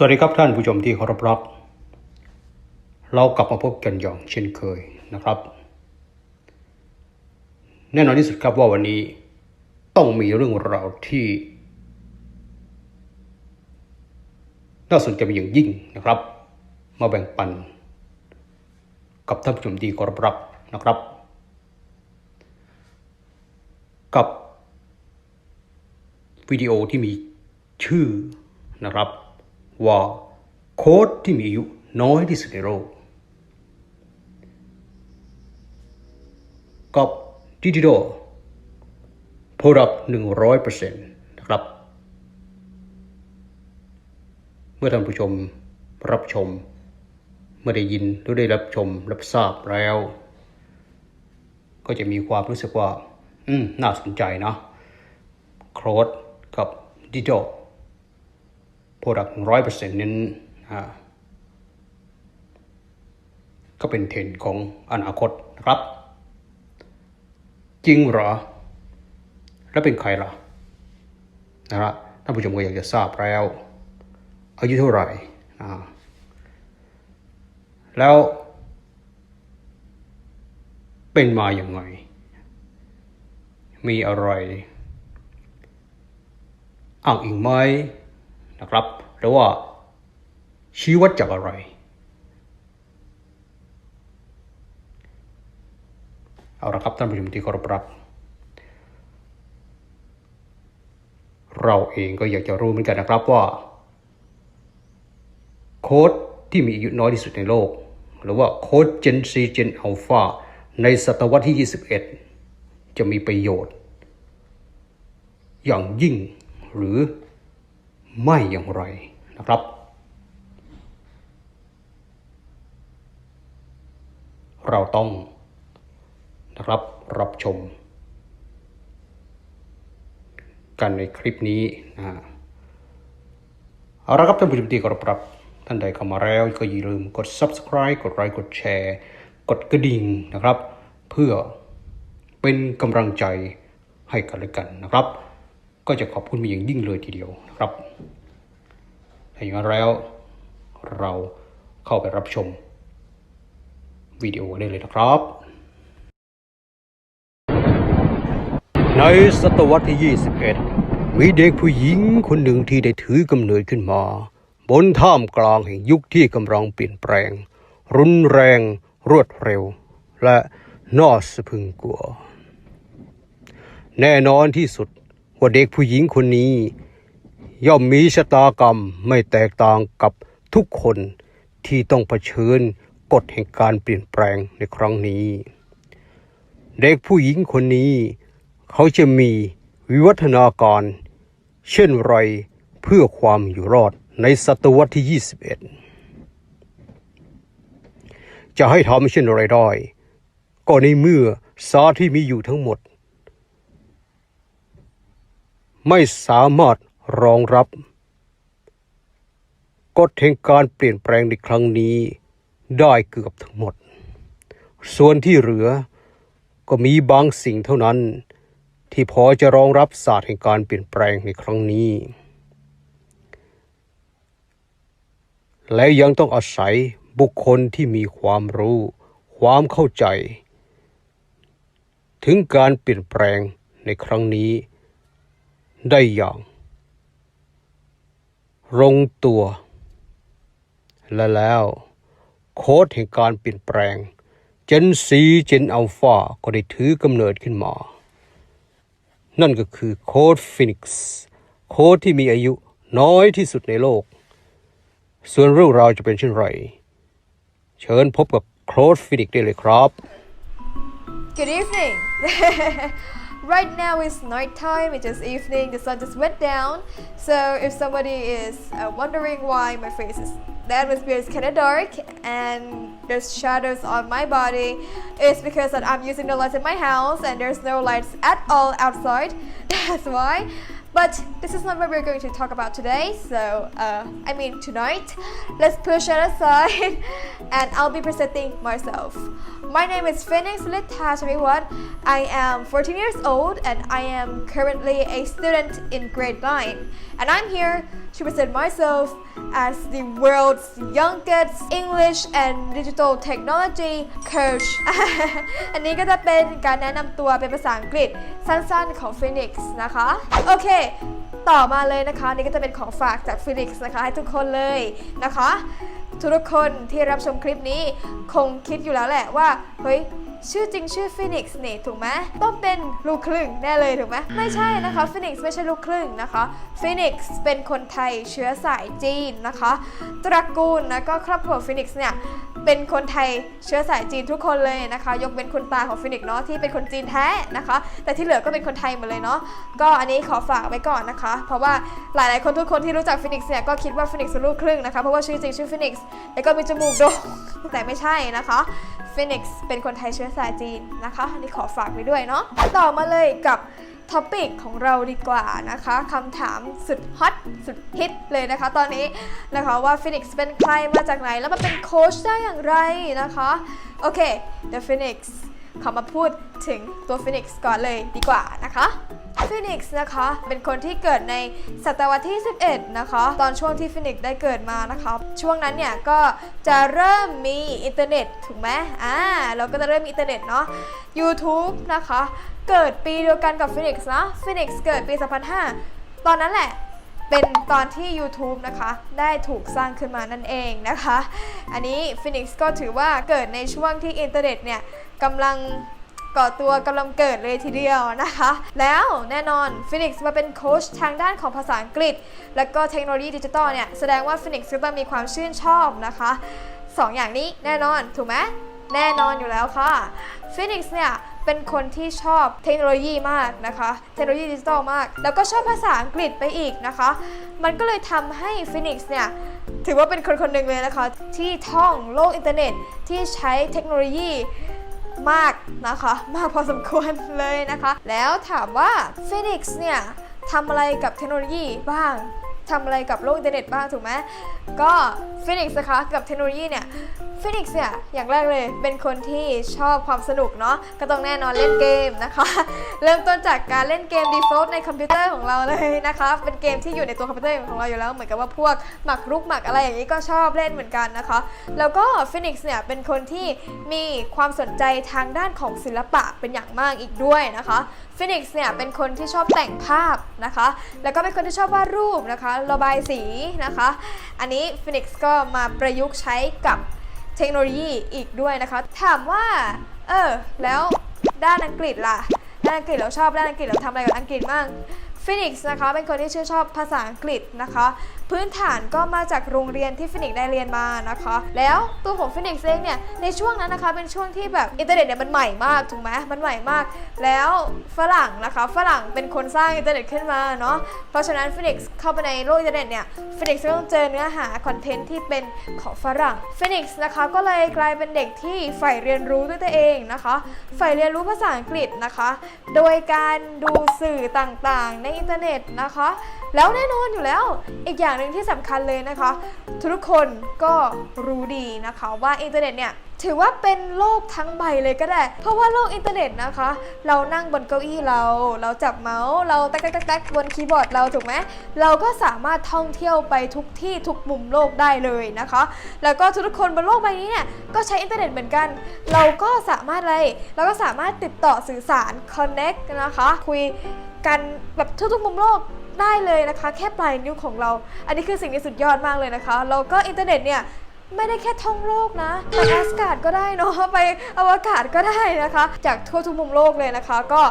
สวัสดีครับท่านผู้ชมที่เคารพรัก เรากลับมาพบกันอย่างเช่นเคยนะครับ แน่นอนที่สุดครับว่าวันนี้ต้องมีเรื่องราวที่ น่าสนใจเป็นอย่างยิ่งนะครับ มาแบ่งปัน กับท่านผู้ชมที่เคารพรักนะครับ กับวิดีโอที่มีชื่อนะครับ ว่าโค้ดที่มีอายุน้อยที่สุดในโลกกับดิจิทัล Product 100%นะครับ เมื่อท่านผู้ชมรับชม เมื่อได้ยินหรือได้รับชมรับทราบแล้ว ก็จะมีความรู้สึกว่า อืม น่าสนใจนะโค้ดกับดิจิทัล Product 100%นั้นก็เป็นเทรนด์ของอนาคตนะครับ จริงเหรอ แล้วเป็นใครล่ะนะครับท่านผู้ชมก็อยากจะทราบแล้วอายุเท่าไหร่แล้ว เป็นมาอย่างไง มีอะไรอ้างอิงไหม นะครับหรือว่าชี้วัดจากอะไร เอาละครับท่านผู้ชมที่เคารพรัก เราเองก็อยากจะรู้เหมือนกันนะครับว่า โค้ดที่มีอายุน้อยที่สุดในโลก หรือว่าโค้ด Gen C Gen Alpha ในศตวรรษที่ 21 จะมีประโยชน์ อย่างยิ่งหรือ ไม่อย่างไรนะครับ เราต้องนะครับรับชม กันในคลิปนี้นะฮะเอาละครับท่านผู้ชมที่เคารพครับท่านใดเข้ามาแล้วก็อย่าลืมกด subscribe กดไลค์กดแชร์ กดกระดิ่งนะครับ เพื่อเป็นกำลังใจให้กันและกันนะครับ ก็จะขอบคุณเป็นอย่างยิ่งเลยทีเดียวนะครับ ถ้าอย่างนั้นแล้วเราเข้าไปรับชมวิดีโอได้เลยนะครับ ในศตวรรษที่ 21 มีเด็กผู้หญิงคนหนึ่งที่ได้ถือกำเนิดขึ้นมา บนท่ามกลางแห่งยุคที่กำลังเปลี่ยนแปลง รุนแรง รวดเร็ว และน่าสะพึงกลัว แน่นอนที่สุดว่าเด็กผู้หญิงคนนี้ ย่อมมีชะตากรรมไม่แตกต่างกับทุกคนที่ต้องเผชิญกฎแห่งการเปลี่ยนแปลงในครั้งนี้ เด็กผู้หญิงคนนี้ เขาจะมีวิวัฒนาการเช่นไรเพื่อความอยู่รอดในศตวรรษที่ 21 จะให้ทำเช่นไรได้ก็ในเมื่อสาที่มีอยู่ทั้งหมด ไม่สามารถ รองรับกฎแห่งการเปลี่ยนแปลงในครั้งนี้ได้เกือบทั้งหมด ส่วนที่เหลือก็มีบางสิ่งเท่านั้น ที่พอจะรองรับศาสตร์แห่งการเปลี่ยนแปลงในครั้งนี้ และยังต้องอาศัยบุคคลที่มีความรู้ ความเข้าใจ ถึงการเปลี่ยนแปลงในครั้งนี้ได้อย่าง ลงตัว และแล้ว โค้ดแห่งการเปลี่ยนแปลง เจนซีเจนอัลฟาก็ได้ถือกำเนิดขึ้นมา นั่นก็คือโค้ดฟินิกซ์โค้ดที่มีอายุน้อยที่สุดในโลก ส่วนเรื่องราวจะเป็นเช่นไร เชิญพบกับโค้ดฟินิกซ์ได้เลยครับ Good evening. Right now it's night time. It's just evening. The sun just went down. So if somebody is uh, wondering why my face is the atmosphere is kind of dark and there's shadows on my body, it's because that I'm using the lights in my house and there's no lights at all outside. That's why. But this is not what we're going to talk about today. So, uh, I mean, tonight, let's push that aside and I'll be presenting myself. My name is Phoenix Litashariwat. I am 14 years old and I am currently a student in grade 9. And I'm here to present myself as the world's youngest English and digital technology coach อันนี้ก็จะเป็นการแนะนำตัวเป็นภาษาอังกฤษสั้นๆของ Phoenix นะคะ โอเค ต่อมาเลยนะคะ นี่ก็จะเป็นของฝากจาก Phoenix นะคะ ให้ทุกคนเลยนะคะ ทุกคนที่รับชมคลิปนี้คงคิดอยู่แล้วแหละว่า เฮ้ย ชื่อจริงชื่อฟินิกซ์นี่ถูกไหมต้องเป็นลูกครึ่งแน่เลยถูกไหมไม่ใช่นะคะฟินิกซ์ไม่ใช่ลูกครึ่งนะคะฟินิกซ์เป็นคนไทยเชื้อสายจีนนะคะ ตระกูลนะก็ครอบครัวฟินิกซ์เนี่ย เป็นคนไทยเชื้อสายจีนทุกคนเลยนะคะ ยกเว้นคุณตาของฟินิกซ์เนาะที่เป็นคนจีนแท้นะคะ แต่ที่เหลือก็เป็นคนไทยหมดเลยเนาะก็อันนี้ขอฝากไว้ก่อนนะคะ เพราะว่าหลายๆ คนทุกคนที่รู้จักฟินิกซ์เนี่ยก็คิดว่าฟินิกซ์เป็นลูกครึ่งนะคะเพราะว่าชื่อจริงชื่อฟินิกซ์แล้วก็มีจมูกโด่งแต่ไม่ใช่นะคะฟินิกซ์เป็นคนไทยเชื้อสายจีนนะคะอันนี้ขอฝากไว้ด้วยเนาะต่อมาเลยกับ ท็อปิกของเราดีกว่านะคะคำถามสุดฮอตสุดฮิตเลยนะคะ ตอนนี้นะคะว่าฟินิกซ์เป็นใครมาจากไหน แล้วมาเป็นโค้ชได้อย่างไรนะคะ โอเคเดอะฟินิกซ์ขอมาพูดถึงตัวฟินิกซ์ก่อนเลยดีกว่านะคะ Phoenix นะคะ เป็นคนที่เกิดในศตวรรษที่ 11 นะคะ ตอนช่วงที่ Phoenix ได้เกิดมานะคะ ช่วงนั้นเนี่ยก็จะเริ่มมีอินเทอร์เน็ตถูกไหมอ่าเราก็จะเริ่มมีอินเทอร์เน็ตเนาะ YouTube นะคะ เกิดปีเดียวกันกับ Phoenix นะ Phoenix เกิดปี 2005 ตอนนั้นแหละเป็นตอนที่ YouTube นะคะ ได้ถูกสร้างขึ้นมานั่นเองนะคะ อันนี้ Phoenix ก็ถือว่าเกิดในช่วงที่อินเทอร์เน็ตเนี่ยกำลัง ก่อตัวกำลังเกิดเลยทีเดียวนะคะ แล้วแน่นอน Phoenix มาเป็นโค้ชทางด้านของภาษาอังกฤษ และก็เทคโนโลยีดิจิตอลเนี่ยแสดงว่า Phoenix ก็ต้องมีความชื่นชอบนะคะสองอย่างนี้แน่นอนถูกไหมแน่นอนอยู่แล้วค่ะ Phoenix เนี่ยเป็นคนที่ชอบเทคโนโลยีมากนะคะ เทคโนโลยีดิจิตอลมาก แล้วก็ชอบภาษาอังกฤษไปอีกนะคะ มันก็เลยทำให้ Phoenix เนี่ยถือว่าเป็นคนคนหนึ่งเลยนะคะ ที่ท่องโลกอินเทอร์เน็ตที่ใช้เทคโนโลยี มากนะคะ มากพอสมควรเลยนะคะ แล้วถามว่า Phoenix เนี่ยทำอะไรกับเทคโนโลยีบ้าง ทำอะไรกับโลกอินเทอร์เน็ตบ้างถูกไหมก็ Phoenix นะคะกับเทคโนโลยีเนี่ยฟินิกซ์เนี่ยอย่างแรกเลยเป็นคนที่ชอบความสนุกเนาะก็ต้องแน่นอนเล่นเกมนะคะ เริ่มต้นจากการเล่นเกม default ในคอมพิวเตอร์ของเราเลยนะคะเป็นเกมที่อยู่ในตัวคอมพิวเตอร์ของเราอยู่แล้วเหมือนกับว่าพวกหมักรุกหมักอะไรอย่างนี้ก็ชอบเล่นเหมือนกันนะคะ แล้วก็ฟินิกซ์เนี่ยเป็นคนที่มีความสนใจทางด้านของศิลปะเป็นอย่างมากอีกด้วยนะคะฟินิกซ์เนี่ยเป็นคนที่ชอบแต่งภาพ นะคะ แล้วก็เป็นคนที่ชอบวาดรูปนะคะ ระบายสีนะคะ อันนี้ฟินิกซ์ก็มาประยุกต์ใช้กับเทคโนโลยีอีกด้วยนะคะ ถามว่า เออ แล้วด้านอังกฤษล่ะ ด้านอังกฤษเราชอบ ด้านอังกฤษเราทำอะไรกับอังกฤษบ้างฟินิกซ์นะคะ เป็นคนที่ชื่นชอบภาษาอังกฤษนะคะ พื้นฐานก็มาจากโรงเรียนที่ฟินิกซ์ได้เรียนมานะคะ แล้วตัวของฟินิกซ์เองเนี่ยในช่วงนั้นนะคะเป็นช่วงที่แบบอินเทอร์เน็ตเนี่ยมันใหม่มากถูกไหมมันใหม่มาก แล้วฝรั่งนะคะฝรั่งเป็นคนสร้างอินเทอร์เน็ตขึ้นมาเนาะเพราะฉะนั้นฟินิกซ์เข้าไปในโลกอินเทอร์เน็ตเนี่ยฟินิกซ์ต้องเจอเนื้อหาคอนเทนต์ที่เป็นของฝรั่งฟินิกซ์นะคะก็เลยกลายเป็นเด็กที่ใฝ่เรียนรู้ด้วยตัวเองนะคะใฝ่เรียนรู้ภาษาอังกฤษนะคะ โดยการดูสื่อต่างๆ ในอินเทอร์เน็ตนะคะแล้วแน่นอนอยู่แล้ว อีกอย่างหนึ่งที่สำคัญเลยนะคะ ทุกคนก็รู้ดีนะคะว่าอินเทอร์เน็ตเนี่ยถือว่าเป็นโลกทั้งใบเลยก็ได้ เพราะว่าโลกอินเทอร์เน็ตนะคะ เรานั่งบนเก้าอี้เรา เราจับเมาส์ เราแต๊กแต๊กแต๊กแต๊กบนคีย์บอร์ดเราถูกไหม เราก็สามารถท่องเที่ยวไปทุกที่ทุกมุมโลกได้เลยนะคะ แล้วก็ทุกคนบนโลกใบนี้เนี่ยก็ใช้อินเทอร์เน็ตเหมือนกัน เราก็สามารถอะไร เราก็สามารถติดต่อสื่อสาร connect นะคะ คุยกันแบบทุกๆมุมโลก ได้เลยนะคะ แค่ปลายนิ้วของเรา อันนี้คือสิ่งที่สุดยอดมากเลยนะคะแล้วก็อินเทอร์เน็ตเนี่ยไม่ได้แค่ท่องโลกนะไปอากาศก็ได้เนาะไปอวกาศก็ได้นะคะ จากทั่วทุกมุมโลกเลยนะคะ ก็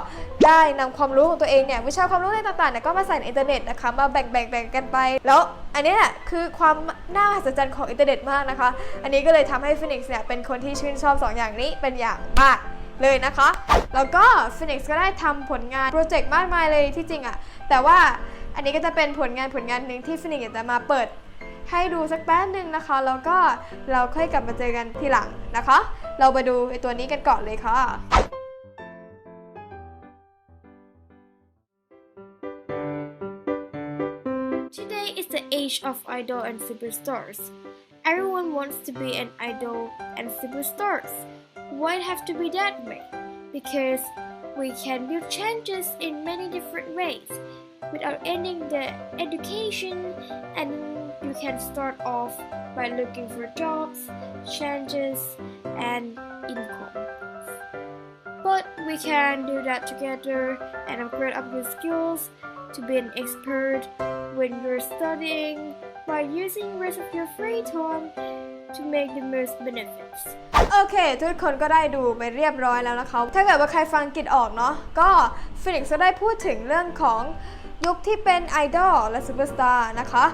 ได้นำความรู้ของตัวเองเนี่ยวิชาความรู้อะไรต่างๆเนี่ยก็มาใส่ในอินเทอร์เน็ตนะคะมาแบ่งๆแบ่งกันไป แล้วอันนี้แหละคือความน่าอัศจรรย์ของอินเทอร์เน็ตมากนะคะ อันนี้ก็เลยทำให้ฟินิกซ์เนี่ยเป็นคนที่ชื่นชอบสองอย่างนี้เป็นอย่างมาก เลยนะคะ แล้วก็ Phoenix ก็ได้ทำผลงานโปรเจกต์มากมายเลยที่จริงอะแต่ว่าอันนี้ก็จะเป็นผลงานผลงานหนึ่งที่ Phoenix อยากจะมาเปิดให้ดูสักแป๊บหนึ่งนะคะ แล้วก็เราค่อยกลับมาเจอกันทีหลังนะคะ เราไปดูไอตัวนี้กันก่อนเลยค่ะ is the age of idol and superstars. Everyone wants to be an idol and superstars. Why it have to be that way? Because we can build changes in many different ways without ending the education and you can start off by looking for jobs, changes, and income. But we can do that together and upgrade up your skills to be an expert when you're studying by using rest of your free time to make the most benefits. โอเค ทุกคนก็ได้ดูไปเรียบร้อยแล้วนะคะ ถ้าเกิดว่าใครฟังกิจออกเนาะก็ฟินิกซ์ก็ได้พูดถึงเรื่องของยุคที่เป็นไอดอลและซูเปอร์สตาร์นะคะ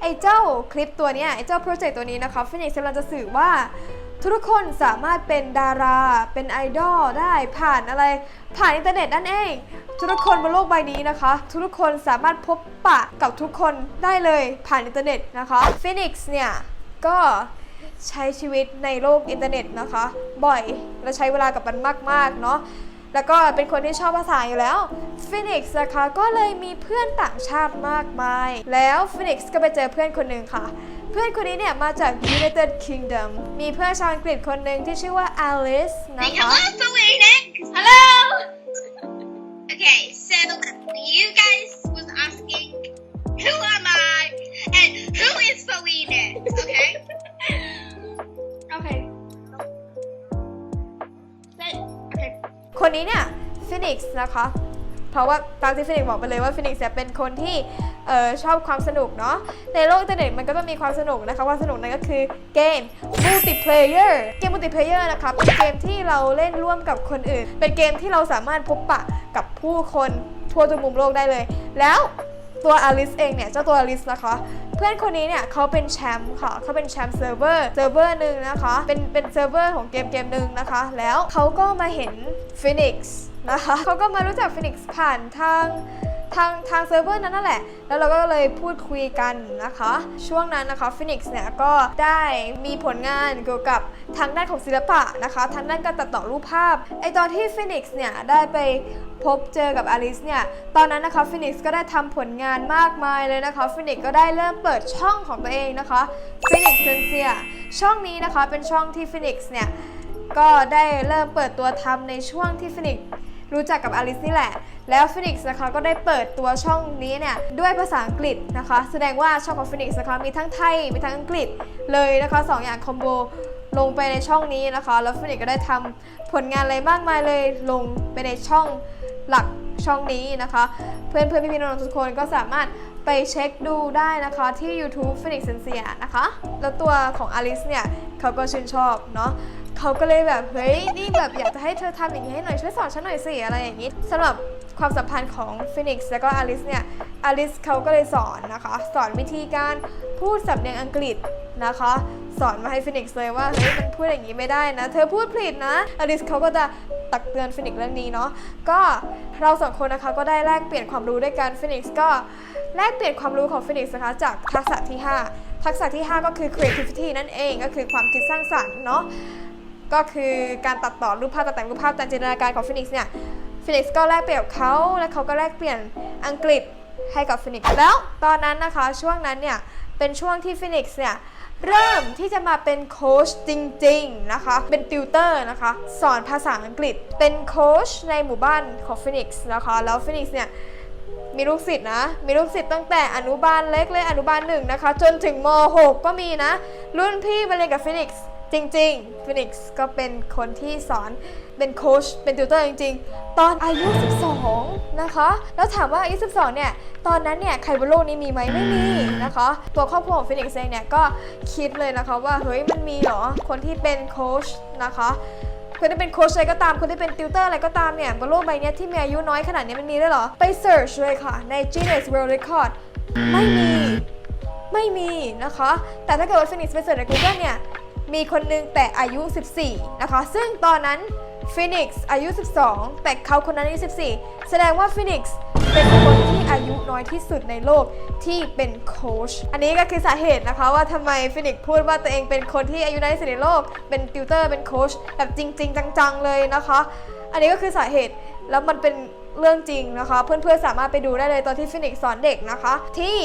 ไอเจ้าคลิปตัวเนี้ยไอเจ้าโปรเจกต์ตัวนี้นะคะฟินิกซ์กำลังจะสื่อว่าทุกคนสามารถเป็นดารา เป็นไอดอลได้ผ่านอะไร ผ่านอินเทอร์เน็ตนั่นเอง ทุกคนบนโลกใบนี้นะคะ ทุกคนสามารถพบปะกับทุกคนได้เลยผ่านอินเทอร์เน็ตนะคะฟินิกซ์เนี่ย ก็ ใช้ชีวิตในโลกอินเทอร์เน็ตนะคะ บ่อยและใช้เวลากับมันมากๆเนาะแล้วก็เป็นคนที่ชอบภาษาอยู่แล้วฟินิกซ์นะคะก็เลยมีเพื่อนต่างชาติมากมาย แล้วฟินิกซ์ก็ไปเจอเพื่อนคนหนึ่งค่ะ เพื่อนคนนี้เนี่ยมาจาก United Kingdom มีเพื่อนชาวอังกฤษคนหนึ่งที่ชื่อว่า Alice นะคะ hello, Phoenix. Hello. Okay, so you guys was asking who am I and who is Phoenix, okay? Okay. But, okay. คนนี้เนี่ยฟินิกซ์นะคะ เพราะว่าตามที่ฟินิกซ์บอกไปเลยว่าฟินิกซ์เนี่ยเป็นคนที่ออชอบความสนุกเนาะในโลกอินเทอร์เน็ตมันก็ต้องมีความสนุกนะคะความสนุกนั่นก็คือเกม multiplayer เกม multiplayer นะคะเป็นเกมที่เราเล่นร่วมกับคนอื่น เป็นเกมที่เราสามารถพบปะกับผู้คนทั่วทุกมุมโลกได้เลย แล้ว ตัวอลิสเองเนี่ยเจ้าตัวอลิสนะคะ เพื่อนคนนี้เนี่ยเขาเป็นแชมป์ค่ะเขาเป็นแชมป์เซิร์ฟเวอร์เซิร์ฟเวอร์หนึ่งนะคะเป็นเป็นเซิร์ฟเวอร์ของเกมเกมหนึ่งนะคะ แล้วเขาก็มาเห็นฟินิกส์นะคะเขาก็มารู้จักฟินิกส์ผ่านทาง ทางทางเซิร์ฟเวอร์นั้นนั่นแหละ แล้วเราก็เลยพูดคุยกันนะคะ ช่วงนั้นนะคะฟินิกซ์เนี่ยก็ได้มีผลงานเกี่ยวกับทางด้านของศิลปะนะคะ ทางด้านการตัดต่อรูปภาพ ไอตอนที่ฟินิกซ์เนี่ยได้ไปพบเจอกับอลิสเนี่ย ตอนนั้นนะคะฟินิกซ์ก็ได้ทำผลงานมากมายเลยนะคะฟินิกซ์ก็ได้เริ่มเปิดช่องของตัวเองนะคะฟินิกซ์เซนเซียช่องนี้นะคะเป็นช่องที่ฟินิกซ์เนี่ยก็ได้เริ่มเปิดตัวทำในช่วงที่ฟินิกซ์ รู้จักกับอลิสนี่แหละ แล้วฟินิกซ์นะคะก็ได้เปิดตัวช่องนี้เนี่ยด้วยภาษาอังกฤษนะคะ แสดงว่าช่องของฟินิกซ์นะคะมีทั้งไทยมีทั้งอังกฤษเลยนะคะสองอย่างคอมโบลงไปในช่องนี้นะคะ แล้วฟินิกซ์ก็ได้ทำผลงานอะไรมากมายเลยลงไปในช่องหลักช่องนี้นะคะ เพื่อนเพื่อนๆพี่ๆน้องๆทุกคนก็สามารถไปเช็คดูได้นะคะที่ YouTube Phoenix s e n s e นะคะ แล้วตัวของอลิสเนี่ย เขาก็ชื่นชอบเนาะ เขาก็เลยแบบเฮ้ยนี่แบบอยากจะให้เธอทำอย่างนี้ให้หน่อยช่วยสอนฉันหน่อยสิอะไรอย่างนี้สำหรับความสัมพันธ์ของฟินิกซ์แล้วก็อลิสเนี่ยอลิสเขาก็เลยสอนนะคะ สอนวิธีการพูดสำเนียงอังกฤษนะคะ สอนมาให้ฟินิกซ์เลยว่าเฮ้ยมันพูดอย่างนี้ไม่ได้นะ เธอพูดผิดนะอลิสเขาก็จะตักเตือนฟินิกซ์เรื่องนี้เนาะก็เราสองคนนะคะก็ได้แลกเปลี่ยนความรู้ด้วยกันฟินิกซ์ก็แลกเปลี่ยนความรู้ของฟินิกซ์นะคะจากทักษะที่ 5 ทักษะที่ 5 ก็คือ creativity นั่นเองก็คือความคิดสร้างสรรค์เนาะ ก็คือการตัดต่อรูปภาพตัดแต่งรูปภาพตามจินตนาการของฟินิกซ์เนี่ยฟินิกซ์ก็แลกเปลี่ยนเขาและเขาก็แลกเปลี่ยนอังกฤษให้กับฟินิกซ์แล้วตอนนั้นนะคะช่วงนั้นเนี่ยเป็นช่วงที่ฟินิกซ์เนี่ยเริ่มที่จะมาเป็นโค้ชจริงๆนะคะ เป็นติวเตอร์นะคะ สอนภาษาอังกฤษ เป็นโค้ชในหมู่บ้านของฟินิกซ์นะคะ แล้วฟินิกซ์เนี่ยมีลูกศิษย์นะ มีลูกศิษย์ตั้งแต่อนุบาลเล็กเลยอนุบาลหนึ่งนะคะ จนถึงม .6 ก็มีนะ รุ่นพี่มาเรียนกับฟินิกซ์ จริงๆฟินิกซ์ก็เป็นคนที่สอนเป็นโค้ชเป็นติวเตอร์จริง ๆ ตอนอายุ 12 นะคะ แล้วถามว่าอายุ 12 เนี่ย ตอนนั้นเนี่ยใครบนโลกนี้มีไหมไม่มีนะคะ ตัวครอบครัวของฟินิกซ์เองเนี่ยก็คิดเลยนะคะว่า เฮ้ยมันมีเหรอ คนที่เป็นโค้ชนะคะคนที่เป็นโค้ชอะไรก็ตาม คนที่เป็นติวเตอร์อะไรก็ตามเนี่ยบนโลกใบนี้ที่มีอายุน้อยขนาดนี้มันมีได้เหรอ ไปเสิร์ชเลยค่ะ ใน Guinness World Record ไม่มี ไม่มีนะคะ แต่ถ้าเกิดว่าฟินิกซ์ไปเสิร์ชใน Google เนี่ย มีคนนึงแต่อายุ 14 นะคะ ซึ่งตอนนั้นฟินิกซ์อายุ 12 แต่เขาคนนั้นอายุ 14 แสดงว่าฟินิกซ์เป็นคนที่อายุน้อยที่สุดในโลกที่เป็นโค้ช อันนี้ก็คือสาเหตุนะคะว่าทำไมฟินิกซ์พูดว่าตัวเองเป็นคนที่อายุน้อยที่สุดในโลก เป็นติวเตอร์เป็นโค้ชแบบจริง ๆ จังๆเลยนะคะ อันนี้ก็คือสาเหตุแล้วมันเป็นเรื่องจริงนะคะ เพื่อนๆสามารถไปดูได้เลยตอนที่ฟินิกซ์สอนเด็กนะคะที่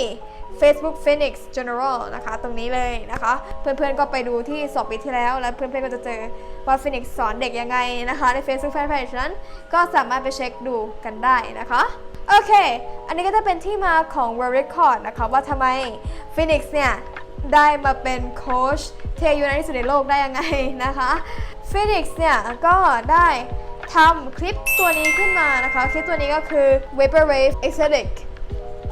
Facebook Phoenix General นะคะ ตรงนี้เลยนะคะ เพื่อนๆก็ไปดูที่สอบปีที่แล้ว แล้วเพื่อนๆก็จะเจอว่า Phoenix สอนเด็กยังไงนะคะ ใน Facebook Fanpage นั้นก็สามารถไปเช็คดูกันได้นะคะโอเค อันนี้ก็จะเป็นที่มาของ World Record นะคะ ว่าทำไม Phoenix เนี่ยได้มาเป็นโค้ชที่อายุนานที่สุดในโลกได้ยังไงนะคะฟินิกซ์เนี่ยก็ได้ทำคลิปตัวนี้ขึ้นมานะคะ คลิปตัวนี้ก็คือ Vaporwave Aesthetic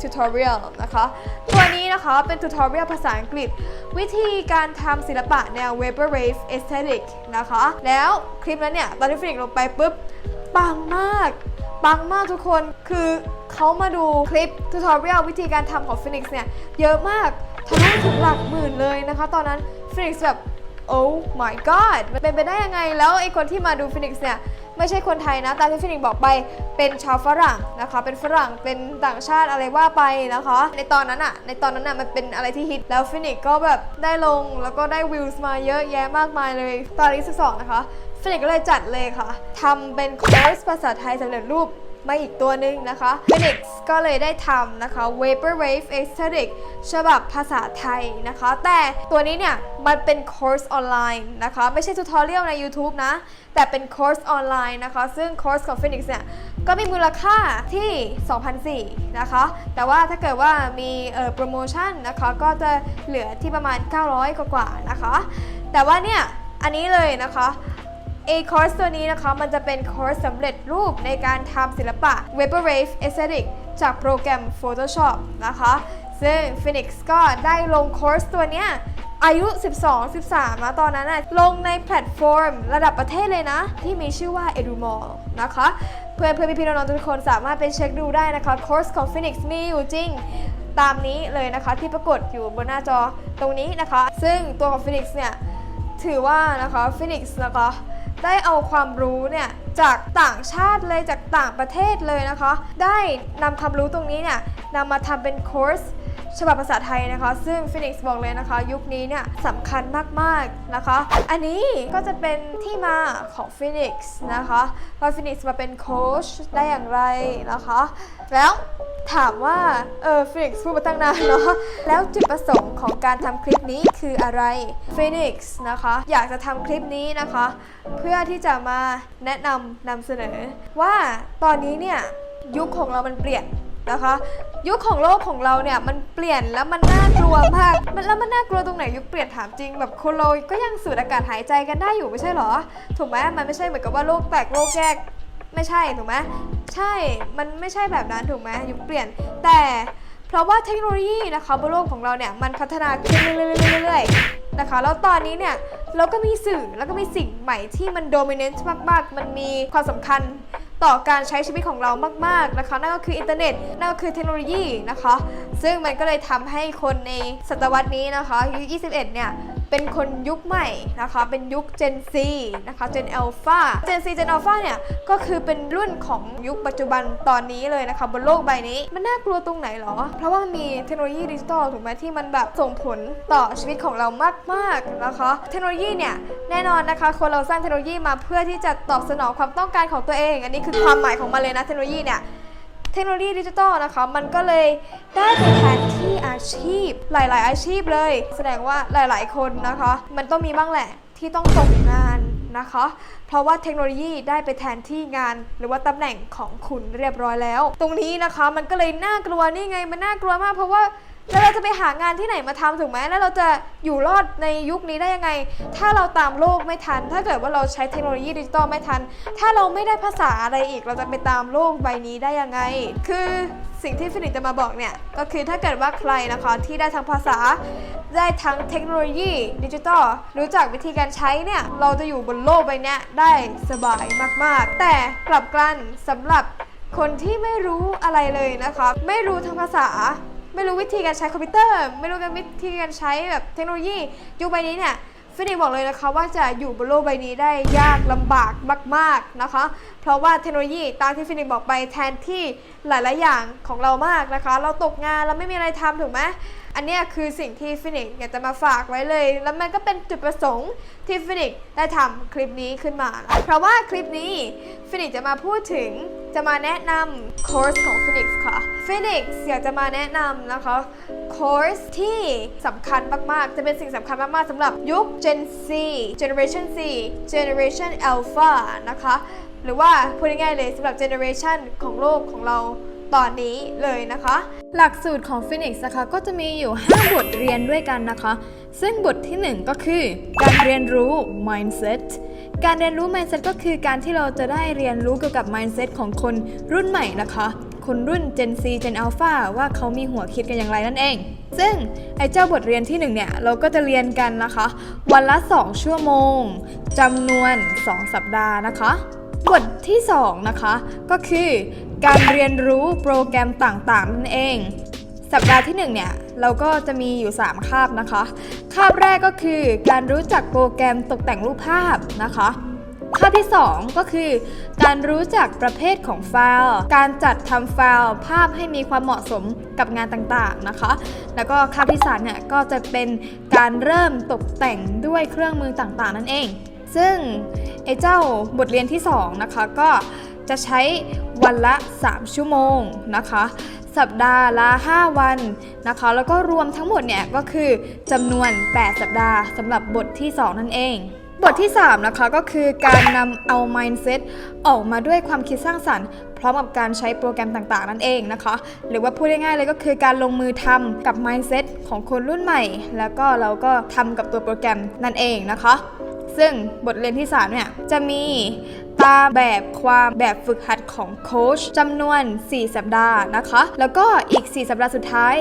Tutorial นะคะ ตัวนี้นะคะเป็น tutorial ภาษาอังกฤษ วิธีการทำศิลปะแนว Vaporwave Aesthetic นะคะ แล้วคลิปนั้นเนี่ย ตอนที่ฟินิกซ์ลงไปปุ๊บ ปังมากปังมากทุกคนคือเขามาดูคลิป tutorial วิธีการทำของ Phoenix เนี่ย เยอะมากทะลุถึงหลักหมื่นเลยนะคะ ตอนนั้น Phoenix แบบ oh my god มันเป็นไปได้ยังไงแล้วไอ้คนที่มาดู Phoenix เนี่ยไม่ใช่คนไทยนะ ตามที่ Phoenix บอกไปเป็นชาวฝรั่งนะคะ เป็นฝรั่งเป็นต่างชาติอะไรว่าไปนะคะ ในตอนนั้นอะในตอนนั้นอะมันเป็นอะไรที่ฮิตแล้ว Phoenix ก็แบบได้ลงแล้วก็ได้วิวส์มาเยอะแยะมากมายเลย ตอนนี้สิบสองนะคะฟินิกก็เลยจัดเลยค่ะทำเป็นคอร์สภาษาไทยสำเร็จรูป มาอีกตัวหนึ่งนะคะฟินิกก็เลยได้ทำนะคะ Vaporwave Aesthetic ฉบับภาษาไทยนะคะ แต่ตัวนี้เนี่ย มันเป็นคอร์สออนไลน์นะคะ ไม่ใช่ทูตอเรียลใน YouTube นะ แต่เป็นคอร์สออนไลน์นะคะ ซึ่งคอร์สของ Phoenix เนี่ย ก็มีมูลค่าที่ 2,004นะคะ แต่ว่าถ้าเกิดว่ามีเอ่อโปรโมชั่นนะคะ ก็จะเหลือที่ประมาณ 900 กว่าๆนะคะ แต่ว่าเนี่ย อันนี้เลยนะคะ A คอร์สตัวนี้นะคะ มันจะเป็นคอร์สสำเร็จรูปในการทำศิลปะ Vaporwave Aesthetic จากโปรแกรม Photoshop นะคะ ซึ่ง Phoenix ก็ได้ลงคอร์สตัวเนี้ยอายุ 12 13 นะตอนนั้นน่ะลงในแพลตฟอร์ม ระดับประเทศเลยนะ ที่มีชื่อว่า Edumall นะคะ เพื่อนเพื่อนพี่ๆน้องๆทุกคนสามารถไปเช็คดูได้นะคะ คอร์สของ Phoenix มีอยู่จริงตามนี้เลยนะคะ ที่ปรากฏอยู่บนหน้าจอตรงนี้นะคะ ซึ่งตัวของ Phoenix เนี่ย ถือว่านะคะ Phoenix นะคะ ได้เอาความรู้เนี่ยจากต่างชาติเลยจากต่างประเทศเลยนะคะ ได้นำความรู้ตรงนี้เนี่ยนำมาทำเป็นคอร์ส ฉบับภาษาไทยนะคะ ซึ่ง Phoenix บอกเลยนะคะ ยุคนี้เนี่ยสำคัญมากๆนะคะ อันนี้ก็จะเป็นที่มาของ Phoenix นะคะว่า Phoenix มาเป็นโค้ชได้อย่างไรนะคะ แล้วถามว่าเออ Phoenix พูดมาตั้งนานเนาะแล้วจุดประสงค์ของการทำคลิปนี้คืออะไร Phoenix นะคะ อยากจะทำคลิปนี้นะคะ เพื่อที่จะมาแนะนำนำเสนอ ว่าตอนนี้เนี่ยยุคของเรามันเปลี่ยน นะคะ ยุคของโลกของเราเนี่ยมันเปลี่ยนแล้วมันน่ากลัวมากมันแล้วมันน่ากลัวตรงไหนยุคเปลี่ยนถามจริง แบบคนเราก็ยังสูดอากาศหายใจกันได้อยู่ไม่ใช่เหรอ ถูกไหมมันไม่ใช่เหมือนกับว่าโลกแตกโลกแยกไม่ใช่ถูกไหมใช่ มันไม่ใช่แบบนั้นถูกไหมยุคเปลี่ยนแต่เพราะว่าเทคโนโลยีนะคะบนโลกของเราเนี่ยมันพัฒนาขึ้นเรื่อยๆนะคะแล้วตอนนี้เนี่ยเราก็มีสื่อแล้วก็มีสิ่งใหม่ที่มันโดมิเนนต์มากๆ มันมีความสำคัญ ต่อการใช้ชีวิตของเรามากๆนะคะ นั่นก็คืออินเทอร์เน็ตนั่นก็คือเทคโนโลยีนะคะ ซึ่งมันก็เลยทำให้คนในศตวรรษนี้นะคะยุค21 เนี่ย เป็นคนยุคใหม่นะคะ เป็นยุค Gen Z นะคะ Gen Alpha Gen Z Gen Alpha เนี่ย ก็คือเป็นรุ่นของยุคปัจจุบันตอนนี้เลยนะคะ บนโลกใบนี้ มันน่ากลัวตรงไหนหรอ เพราะว่ามันมีเทคโนโลยีดิจิตอลถูกไหมที่มันแบบส่งผลต่อชีวิตของเรามากๆนะคะ เทคโนโลยีเนี่ย แน่นอนนะคะ คนเราสร้างเทคโนโลยีมาเพื่อที่จะตอบสนองความต้องการของตัวเอง อันนี้คือความหมายของมันเลยนะเทคโนโลยีเนี่ย ทคโนโลยีดิจิตอลนะคะ มันก็เลยได้ไปแทนที่อาชีพหลาย ๆ อาชีพเลย แสดงว่าหลาย ๆ คนนะคะ มันต้องมีบ้างแหละที่ต้องตกงานนะคะ เพราะว่าเทคโนโลยีได้ไปแทนที่งาน หรือว่าตำแหน่งของคุณเรียบร้อยแล้ว ตรงนี้นะคะมันก็เลยน่ากลัวนี่ไงมันน่ากลัวมาก เพราะว่า แล้วเราจะไปหางานที่ไหนมาทำถูกไหมแล้วเราจะอยู่รอดในยุคนี้ได้ยังไง ถ้าเราตามโลกไม่ทัน ถ้าเกิดว่าเราใช้เทคโนโลยีดิจิตอลไม่ทัน ถ้าเราไม่ได้ภาษาอะไรอีก เราจะไปตามโลกใบนี้ได้ยังไง คือสิ่งที่ฟินิกจะมาบอกเนี่ย ก็คือถ้าเกิดว่าใครนะคะที่ได้ทั้งภาษา ได้ทั้งเทคโนโลยีดิจิตอลรู้จักวิธีการใช้เนี่ย เราจะอยู่บนโลกใบนี้ได้สบายมาก ๆ แต่กลับกันสำหรับคนที่ไม่รู้อะไรเลยนะคะ ไม่รู้ทั้งภาษา ไม่รู้วิธีการใช้คอมพิวเตอร์ ไม่รู้วิธีการใช้แบบเทคโนโลยียุคใบนี้เนี่ยฟินิกบอกเลยนะคะว่าจะอยู่บนโลกใบนี้ได้ยากลำบากมาก ๆนะคะ เพราะว่าเทคโนโลยีตามที่ฟินิกบอกไปแทนที่หลาย ๆ อย่างของเรามากนะคะ เราตกงานเราไม่มีอะไรทำถูกไหมอันนี้คือสิ่งที่ฟินิกอยากจะมาฝากไว้เลย แล้วมันก็เป็นจุดประสงค์ที่ฟินิกได้ทำคลิปนี้ขึ้นมา เพราะว่าคลิปนี้ฟินิกจะมาพูดถึงจะมาแนะนำคอร์สของ Phoenix ค่ะ Phoenix อยากจะมาแนะนำนะคะคอร์สที่สำคัญมาก ๆ จะเป็นสิ่งสำคัญมาก ๆสำหรับยุค Gen Z Generation Z Generation Alpha นะคะ หรือว่าพูดง่ายๆเลยสำหรับ Generation ของโลกของเรา ตอนนี้เลยนะคะ หลักสูตรของ Phoenix นะคะก็จะมีอยู่ 5 บทเรียนด้วยกันนะคะ ซึ่งบททีหนึ่1 ก็คือ การเรียนรู้ mindset การเรียนรู้ mindset ก็คือการที่เราจะได้เรียนรู้เกี่ยวกับ mindset ของคนรุ่นใหม่นะคะ คนรุ่น Gen Z Gen Alpha ว่าเขามีหัวคิดกันอย่างไรนั่นเอง ซึ่งไอ้เจ้าบทเรียนที่ 1 เนี่ยเราก็จะเรียนกันนะคะ วันละ 2 ชั่วโมงจำนวน 2 สัปดาห์นะคะ บทที่2นะคะก็คือการเรียนรู้โปรแกรมต่างๆนั่นเอง สัปดาห์ที่1เนี่ยเราก็จะมีอยู่ 3 คาบนะคะ คาบแรกก็คือการรู้จักโปรแกรมตกแต่งรูปภาพนะคะคาบที่ 2 ก็คือการรู้จักประเภทของไฟล์ การจัดทำไฟล์ภาพให้มีความเหมาะสมกับงานต่างๆนะคะ แล้วก็คาบที่3เนี่ยก็จะเป็นการเริ่มตกแต่งด้วยเครื่องมือต่างๆ นั่นเอง ซึ่งไอ้เจ้าบทเรียนที่ 2 นะคะ ก็จะใช้วันละ 3 ชั่วโมงนะคะ สัปดาห์ละ 5 วันนะคะ แล้วก็รวมทั้งหมดเนี่ยก็คือจำนวน 8 สัปดาห์สำหรับบทที่ 2 นั่นเอง บทที่ 3 นะคะก็คือการนำเอา mindset ออกมาด้วยความคิดสร้างสรรค์ พร้อมกับการใช้โปรแกรมต่างๆ นั่นเองนะคะ หรือว่าพูดง่ายๆเลยก็คือการลงมือทำกับ mindset ของคนรุ่นใหม่ แล้วก็เราก็ทำกับตัวโปรแกรมนั่นเองนะคะ ซึ่งบทเรียนที่ 3 เนี่ย จะมี ตามแบบความแบบฝึกหัดของโค้ชจำนวน 4 สัปดาห์นะคะ แล้วก็อีก 4 สัปดาห์สุดท้าย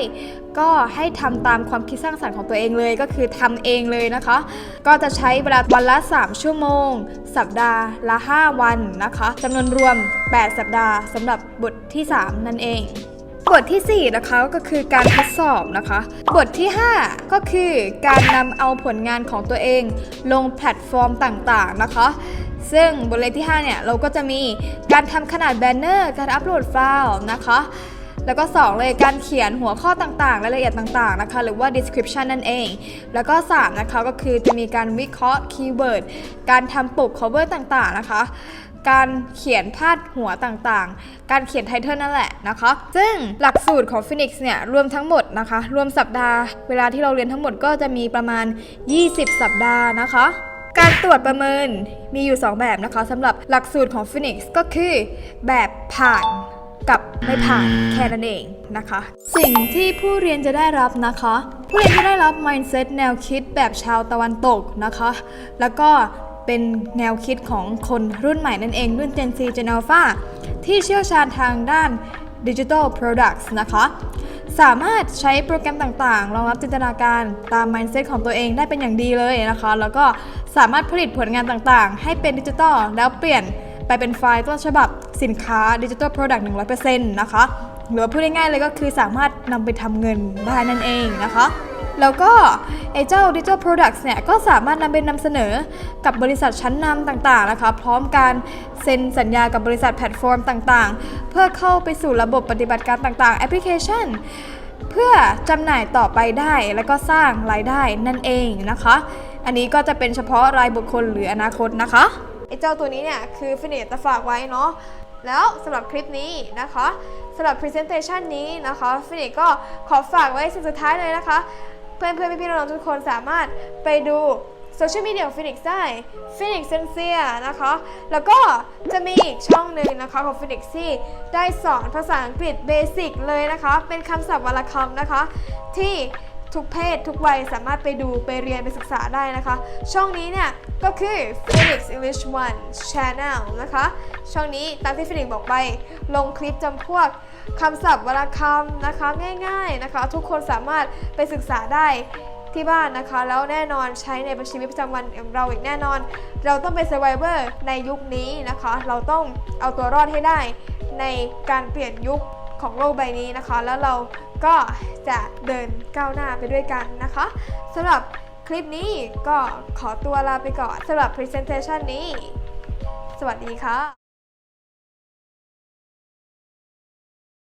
ก็ให้ทำตามความคิดสร้างสรรค์ของตัวเองเลยก็คือทำเองเลยนะคะ ก็จะใช้เวลาวันละ 3 ชั่วโมง สัปดาห์ละ 5 วันนะคะจำนวนรวม 8 สัปดาห์สำหรับบทที่ 3 นั่นเองบทที่ 4 นะคะก็คือการทดสอบนะคะ บทที่ 5 ก็คือการนำเอาผลงานของตัวเอง ลงแพลตฟอร์มต่างๆนะคะ ซึ่งบทเรียนที่ 5 เนี่ยเราก็จะมีการทำขนาดแบนเนอร์ การอัปโหลดไฟล์นะคะแล้วก็ 2 เลยการเขียนหัวข้อต่างๆรายละเอียดต่างๆนะคะหรือว่า description นั่นเอง แล้วก็ 3 นะคะก็คือจะมีการวิเคราะห์คีย์เวิร์ดการทำปก cover ต่างๆนะคะ การเขียนพาดหัวต่างๆ การเขียนไทเทลนั่นแหละนะคะ ซึ่งหลักสูตรของ Phoenix เนี่ยรวมทั้งหมดนะคะ รวมสัปดาห์ เวลาที่เราเรียนทั้งหมดก็จะมีประมาณ 20 สัปดาห์นะคะ การตรวจประเมินมีอยู่ 2 แบบนะคะสำหรับหลักสูตรของ Phoenix ก็คือแบบผ่านกับไม่ผ่านแค่นั้นเองนะคะ สิ่งที่ผู้เรียนจะได้รับนะคะ ผู้เรียนจะได้รับ mindset แนวคิดแบบชาวตะวันตกนะคะ แล้วก็เป็นแนวคิดของคนรุ่นใหม่นั่นเอง รุ่น Gen Z Gen Alpha ที่เชี่ยวชาญทางด้าน Digital Products นะคะ สามารถใช้โปรแกรมต่างๆ รองรับจินตนาการตาม mindset ของตัวเองได้เป็นอย่างดีเลยนะคะ แล้วก็สามารถผลิตผลงานต่างๆ ให้เป็นดิจิทัลแล้วเปลี่ยนไปเป็นไฟล์ต้นฉบับสินค้าดิจิทัลโปรดักต์100%นะคะ หรือพูดง่ายๆเลยก็คือสามารถนำไปทำเงินได้นั่นเองนะคะ แล้วก็ไอ้เจ้า Digital Products เนี่ยก็สามารถนำไปนำเสนอกับบริษัทชั้นนำต่างๆนะคะ พร้อมการเซ็นสัญญากับบริษัทแพลตฟอร์มต่างๆ เพื่อเข้าไปสู่ระบบปฏิบัติการต่างๆ แอปพลิเคชัน เพื่อจำหน่ายต่อไปได้แล้วก็สร้างรายได้นั่นเองนะคะ อันนี้ก็จะเป็นเฉพาะรายบุคคลหรืออนาคตนะคะไอ้เจ้าตัวนี้เนี่ยคือฟินิชจะฝากไว้เนาะ แล้วสำหรับคลิปนี้นะคะสำหรับ Presentation นี้นะคะฟินิชก็ขอฝากไว้สิ่งสุดท้ายเลยนะคะ เพื่อนเพื่อนๆพี่ๆน้องๆทุกคนสามารถไปดูโซเชียลมีเดียของฟินิกได้ฟินิกเซนเซียนะคะ แล้วก็จะมีอีกช่องหนึ่งนะคะของฟินิกที่ได้สอนภาษาอังกฤษเบสิกเลยนะคะ เป็นคำศัพท์วรรณคำนะคะ ที่ ทุกเพศ ทุกวัยสามารถไปดูไปเรียนไปศึกษาได้นะคะ ช่องนี้เนี่ยก็คือ Phoenix English One Channel นะคะ ช่องนี้ตามที่ฟินิกบอกไป ลงคลิปจำพวกคำศัพท์วรรณคำนะคะง่ายๆนะคะ ทุกคนสามารถไปศึกษาได้ที่บ้านนะคะ แล้วแน่นอนใช้ในชีวิตประจำวันของเราอีกแน่นอน เราต้องเป็น survivor ในยุคนี้นะคะ เราต้องเอาตัวรอดให้ได้ในการเปลี่ยนยุคของโลกใบนี้นะคะ แล้วเรา ก็จะเดินก้าวหน้าไปด้วยกันนะคะสำหรับคลิปนี้ก็ขอตัวลาไปก่อนสำหรับ presentation นี้ สวัสดีค่ะ